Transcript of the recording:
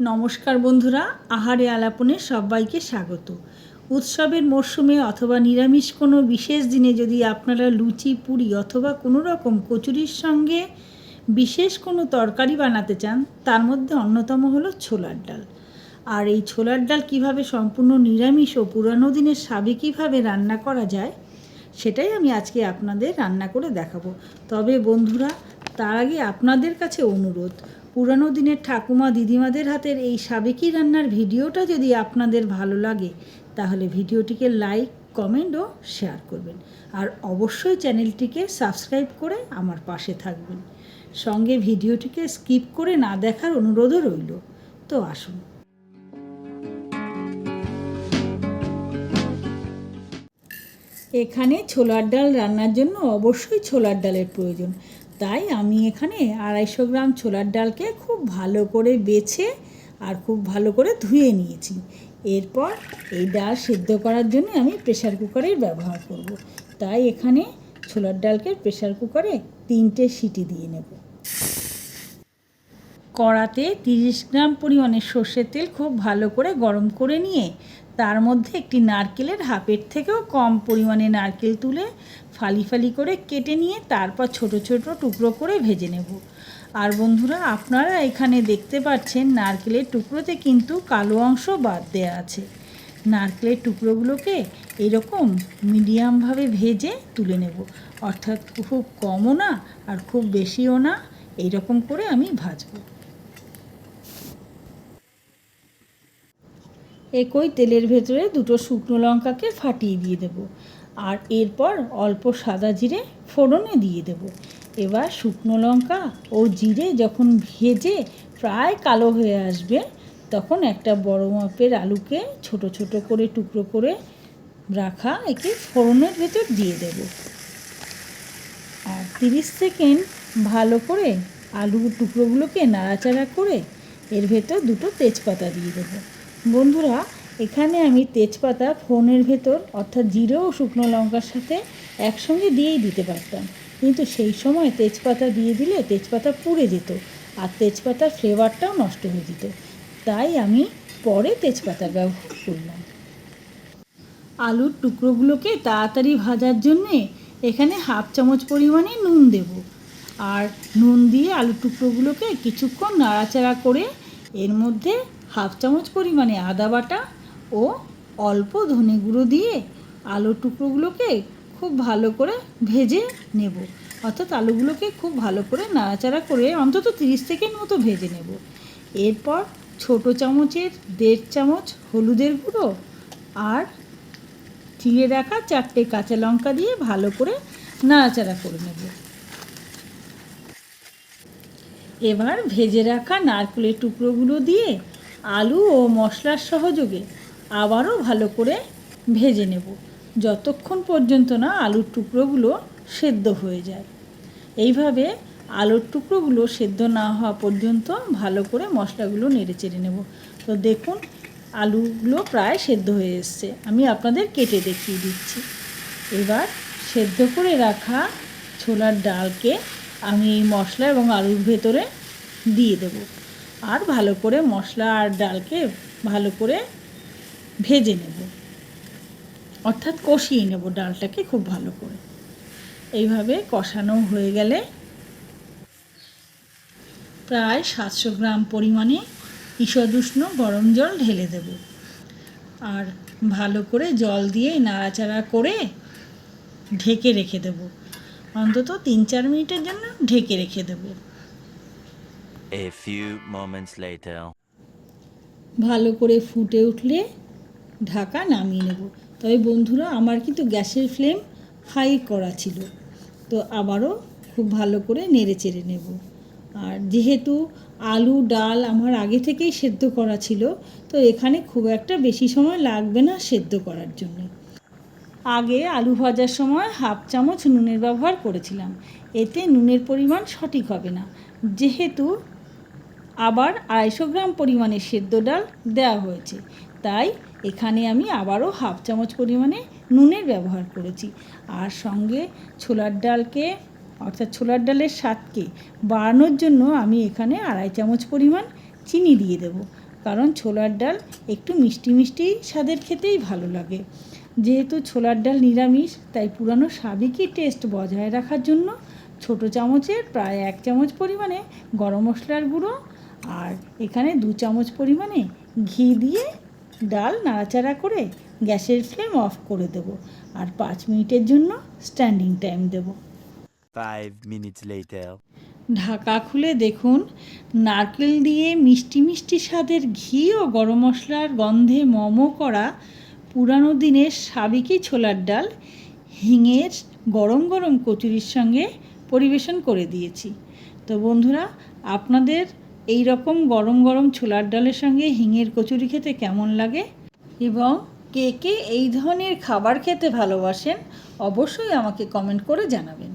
নমস্কার বন্ধুরা, আহারে আলাপনে সবাইকে স্বাগত। উৎসবের মরশুমে অথবা নিরামিষ কোনো বিশেষ দিনে যদি আপনারা লুচি, পুরি অথবা কোনো রকম কচুরির সঙ্গে বিশেষ কোনো তরকারি বানাতে চান, তার মধ্যে অন্যতম হলো ছোলার ডাল। আর এই ছোলার ডাল কীভাবে সম্পূর্ণ নিরামিষ ও পুরানো দিনের সাবেকিভাবে রান্না করা যায়, সেটাই আমি আজকে আপনাদের রান্না করে দেখাবো। তবে বন্ধুরা, তার আগে আপনাদের কাছে অনুরোধ পুরানো দিনের ঠাকুমা দিদিমাদের হাতের এই সাবেকি রান্নার ভিডিওটা যদি আপনাদের ভালো লাগে, তাহলে ভিডিওটিকে লাইক, কমেন্ট ও শেয়ার করবেন। আর অবশ্যই চ্যানেলটিকে সাবস্ক্রাইব করে আমার পাশে থাকবেন। সঙ্গে ভিডিওটিকে স্কিপ করে না দেখার অনুরোধও রইল। তো আসুন। এখানে ছোলার ডাল রান্নার জন্য অবশ্যই ছোলার ডালের প্রয়োজন। তাই আমি এখানে আড়াইশো গ্রাম ছোলার ডালকে খুব ভালো করে বেছে আর খুব ভালো করে ধুয়ে নিয়েছি এরপর এই ডাল সেদ্ধ করার জন্য আমি প্রেশার কুকারের ব্যবহার করব। তাই এখানে ছোলার ডালকে প্রেশার কুকারে তিনটে সিটি দিয়ে নেব কড়াতে তিরিশ গ্রাম পরিমাণে সর্ষের তেল খুব ভালো করে গরম করে নিয়ে, তার মধ্যে একটি নারকেলের হাফের থেকেও কম পরিমাণে নারকেল তুলে ফালি ফালি করে কেটে নিয়ে তারপর ছোট ছোট টুকরো করে ভেজে নেব। আর বন্ধুরা, আপনারা এখানে দেখতে পাচ্ছেন নারকেলের টুকরোতে কিন্তু কালো অংশ বাদ দেওয়া আছে। নারকেলের টুকরোগুলোকে এরকম মিডিয়ামভাবে ভেজে তুলে নেব। অর্থাৎ খুব কমও না আর খুব বেশিও না এইরকম করে আমি ভাজবো। একই তেলের ভেতরে দুটো শুকনো লঙ্কাকে ফাটিয়ে দিয়ে দেব। আর এরপর অল্প সাদা জিরে ফোড়নে দিয়ে দেব। এবার শুকনো লঙ্কা ও জিরে যখন ভেজে প্রায় কালো হয়ে আসবে, তখন একটা বড় মাপের আলুকে ছোট ছোট করে টুকরো করে রাখা একে ফোড়নের ভেতর দিয়ে দেব। আর তিরিশ সেকেন্ড ভালো করে আলুর টুকরোগুলোকে নাড়াচাড়া করে এর ভেতর দুটো তেজপাতা দিয়ে দেবো। বন্ধুরা, এখানে আমি তেজপাতা ফোনের ভেতর, অর্থাৎ জিরে ও শুকনো লঙ্কার সাথে একসঙ্গে দিয়েই দিতে পারতাম। কিন্তু সেই সময় তেজপাতা দিয়ে দিলে তেজপাতা পুড়ে যেত আর তেজপাতার ফ্লেভারটাও নষ্ট হয়ে যেত। তাই আমি পরে তেজপাতা ব্যবহার করলাম। আলুর টুকরোগুলোকে তাড়াতাড়ি ভাজার জন্যে এখানে হাফ চামচ পরিমাণে নুন দেব আর নুন দিয়ে আলুর টুকরোগুলোকে কিছুক্ষণ নাড়াচাড়া করে এর মধ্যে হাফ চামচ পরিমাণে আদা বাটা ও অল্প ধনে গুঁড়ো দিয়ে আলুর টুকরোগুলোকে খুব ভালো করে ভেজে নেব। অর্থাৎ আলুগুলোকে খুব ভালো করে নাড়াচাড়া করে অন্তত তিরিশ সেকেন্ড মতো ভেজে নেব। এরপর ছোট চামচের দেড় চামচ হলুদের গুঁড়ো আর চিড়ে রাখা চারটে কাঁচা লঙ্কা দিয়ে ভালো করে নাড়াচাড়া করে নেব। এবার ভেজে রাখা নারকেলের টুকরোগুলো দিয়ে আলু ও মশলার সহযোগে আবারও ভালো করে ভেজে নেব। যতক্ষণ পর্যন্ত না আলুর টুকরোগুলো সেদ্ধ হয়ে যায়। এইভাবে আলুর টুকরোগুলো সেদ্ধ না হওয়া পর্যন্ত ভালো করে মশলাগুলো নেড়ে চেড়ে নেব। তো দেখুন, আলুগুলো প্রায় সেদ্ধ হয়ে এসছে। আমি আপনাদের কেটে দেখিয়ে দিচ্ছি। এবার সেদ্ধ করে রাখা ছোলার ডালকে আমি এই মশলা এবং আলুর ভেতরে দিয়ে দেবো। আর ভালো করে মশলা আর ডালকে ভালো করে ভেজে নেব। অর্থাৎ কষিয়ে নেব ডালটাকে খুব ভালো করে। এইভাবে কষানো হয়ে গেলে প্রায় সাতশো গ্রাম পরিমাণে ঈষদুষ্ণ গরম জল ঢেলে দেব। আর ভালো করে জল দিয়ে নাড়াচাড়া করে ঢেকে রেখে দেব। অন্তত তিন চার মিনিটের জন্য ঢেকে রেখে দেবো। A few moments later. ভালো করে ফুটে উঠলে ঢাকা নামিয়ে নেব। তবে বন্ধুরা, আমার কিন্তু গ্যাসের ফ্লেম হাই করা ছিল। তো আবারও খুব ভালো করে নেড়ে চেড়ে নেব। আর যেহেতু আলু, ডাল আমার আগে থেকেই সেদ্ধ করা ছিল, তো এখানে খুব একটা বেশি সময় লাগবে না সেদ্ধ করার জন্য। আগে আলু ভাজার সময় হাফ চামচ নুনের ব্যবহার করেছিলাম। এতে নুনের পরিমাণ সঠিক হবে না। যেহেতু আবার আড়াইশো গ্রাম পরিমাণে সেদ্ধ ডাল দেওয়া হয়েছে। তাই এখানে আমি আবারও হাফ চামচ পরিমাণে নুনের ব্যবহার করেছি। আর সঙ্গে ছোলার ডালকে, অর্থাৎ ছোলার ডালের স্বাদকে বাড়ানোর জন্য আমি এখানে আড়াই চামচ পরিমাণ চিনি দিয়ে দেব। কারণ ছোলার ডাল একটু মিষ্টি মিষ্টি স্বাদের খেতেই ভালো লাগে। যেহেতু ছোলার ডাল নিরামিষ, তাই পুরানো সাবেকি টেস্ট বজায় রাখার জন্য ছোট চামচের প্রায় এক চামচ পরিমাণে গরম মশলার গুঁড়ো আর এখানে দু চামচ পরিমাণে ঘি দিয়ে ডাল নাড়াচাড়া করে গ্যাসের ফ্লেম অফ করে দেবো আর পাঁচ মিনিটের জন্য স্ট্যান্ডিং টাইম দেবো. ঢাকা খুলে দেখুন নারকেল দিয়ে মিষ্টি মিষ্টি স্বাদের ঘি ও গরম মশলার গন্ধে মমো করা পুরানো দিনের সাবেকি ছোলার ডাল হিঙের গরম গরম কচুরির সঙ্গে পরিবেশন করে দিয়েছি তো বন্ধুরা আপনাদের এই রকম গরম গরম ছোলার ডালের সঙ্গে হিঙের কচুরি খেতে কেমন লাগে? এবং কে কে এই ধরনের খাবার খেতে ভালোবাসেন, অবশ্যই আমাকে কমেন্ট করে জানাবেন।